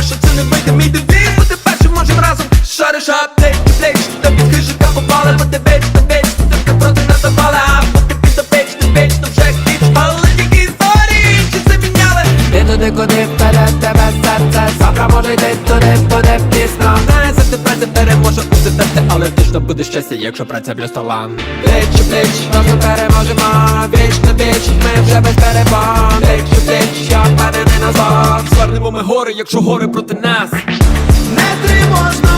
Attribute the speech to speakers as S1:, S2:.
S1: Ти вариш, що це не вийде мій девіз Бути першим можем разом. Шариш аптек, плеч Та під хижика попали, бо ти вечно, вечно Ти проти нас запали, а поки підопечний, вечно вже хтіч Але тільки історії, чи це міняли?
S2: Ти туди, куди вперед тебе серце? Завтра може йти туди, буде пізно.
S1: Знає, завжди праця переможе у серце Але точно буде щастя, якщо праця плюс талант Плеч, плеч,
S2: Просто переможемо віч на віч Ми вже без перебон Пліч у пліч, я впевнений назад
S1: звернемо ми гори, якщо гори проти нас.
S3: Не тривожно